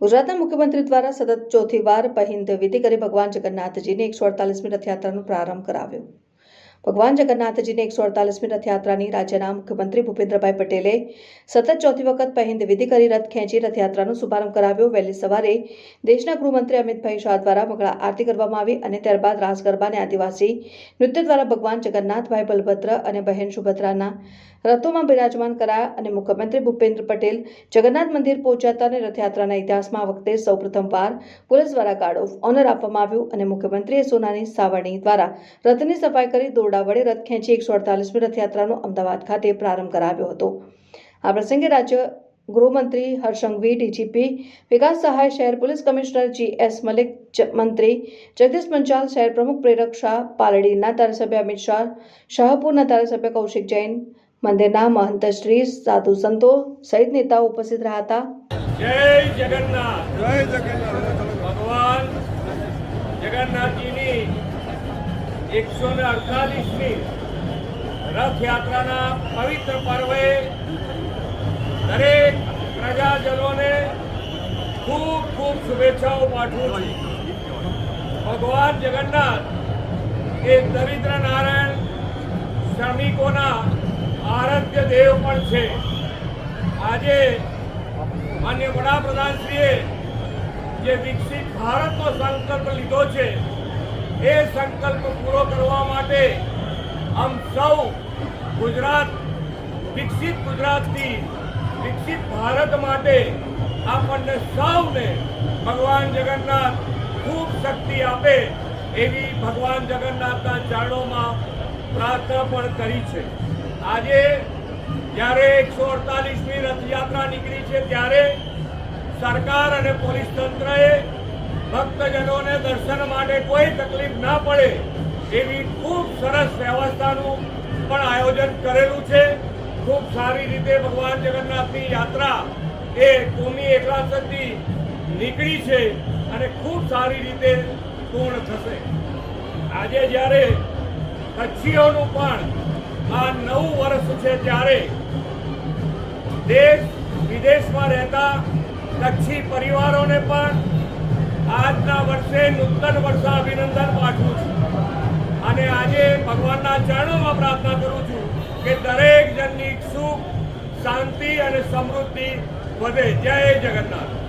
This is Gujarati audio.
ગુજરાતના મુખ્યમંત્રી દ્વારા સતત ચોથી વાર પહિંદ વિધિ કરી ભગવાન જગન્નાથજીની એકસો અડતાલીસમી રથયાત્રાનો પ્રારંભ કરાવ્યો. ભગવાન જગન્નાથજીની એકસો અડતાલીસમી રથયાત્રાની રાજ્યના મુખ્યમંત્રી ભૂપેન્દ્રભાઈ પટેલે સતત ચોથી વખત પહિંદ વિધિ કરી રથ ખેંચી રથયાત્રાનો શુભારંભ કરાવ્યો. વહેલી સવારે દેશના ગૃહમંત્રી અમિતભાઈ શાહ દ્વારા મંગળા આરતી કરવામાં આવી અને ત્યારબાદ રાસ ગરબા અને આદિવાસી નૃત્ય દ્વારા ભગવાન જગન્નાથભાઈ બલભદ્ર અને બહેન સુભદ્રાના રથોમાં બિરાજમાન કરાયા અને મુખ્યમંત્રી ભૂપેન્દ્ર પટેલ જગન્નાથ મંદિર પહોંચ્યા અને રથયાત્રાના ઇતિહાસમાં વખતે સૌપ્રથમવાર પોલીસ દ્વારા ગાર્ડ ઓફ ઓનર આપવામાં આવ્યું અને મુખ્યમંત્રીએ સોનાની સાવરણી દ્વારા રથની સફાઈ કરી દોરડા વડે રથ ખેંચી એકસો અડતાલીસમી રથયાત્રાનો અમદાવાદ ખાતે પ્રારંભ કરાવ્યો હતો. આ પ્રસંગે રાજ્ય ગૃહમંત્રી હર્ષંઘવી ડીજીપી વિકાસ સહાય શહેર police commissioner G S Malik મંત્રી જગદીશ પંચાલ શહેર પ્રમુખ પ્રેરક શાહ પાલડીના ધારાસભ્ય અમિત શાહ શાહપુરના ધારાસભ્ય કૌશિક જૈન મંદિરના મહંત શ્રી સાધુ સંતો સહિત નેતાઓ ઉપસ્થિત રહ્યા હતા. જય જગન્નાથ. જય જગન્નાથ. ભગવાન જગન્નાથજીની એકસો ને અડતાલીસમી રથયાત્રાના પવિત્ર પર્વે દરેક પ્રજાજનોને ખૂબ ખૂબ શુભેચ્છાઓ પાઠવું છું. ભગવાન જગન્નાથ એ દરિદ્ર નારાયણ શ્રમિકોના આરાધ્ય દેવ પણ છે. આજે માન્ય વડાપ્રધાનશ્રીએ જે વિકસિત ભારતનો સંકલ્પ લીધો છે એ સંકલ્પ પૂરો કરવા માટે આમ સૌ ગુજરાત, વિકસિત ગુજરાતથી, વિકસિત ભારત માટે આપણને સૌને ભગવાન જગન્નાથ ખૂબ શક્તિ આપે એવી ભગવાન જગન્નાથના ચરણોમાં પ્રાર્થના પણ કરી છે. આજે જ્યારે એકસો અડતાલીસમી રથયાત્રા નીકળી છે, ત્યારે સરકાર અને પોલીસ તંત્રએ ભક્તજનોને દર્શન માટે કોઈ તકલીફ ના પડે એવી ખૂબ સરસ વ્યવસ્થાનું પણ આયોજન કરેલું છે. ખૂબ સારી રીતે ભગવાન જગન્નાથની યાત્રા એ કોમી એકલાસથી નીકળી છે અને ખૂબ સારી રીતે પૂર્ણ થશે. આજે જ્યારે કચ્છીઓનું પણ આ નવું વર્ષ છે ત્યારે દેશ વિદેશમાં રહેતા કચ્છી પરિવારોને પણ આજના વર્ષે નૂતન વર્ષ અભિનંદન પાઠવું છું. અને આજે ભગવાનના ચરણોમાં પ્રાર્થના કરું છું કે દરેક જણની સુખ, શાંતિ અને સમૃદ્ધિ વધે. જય જગન્નાથ.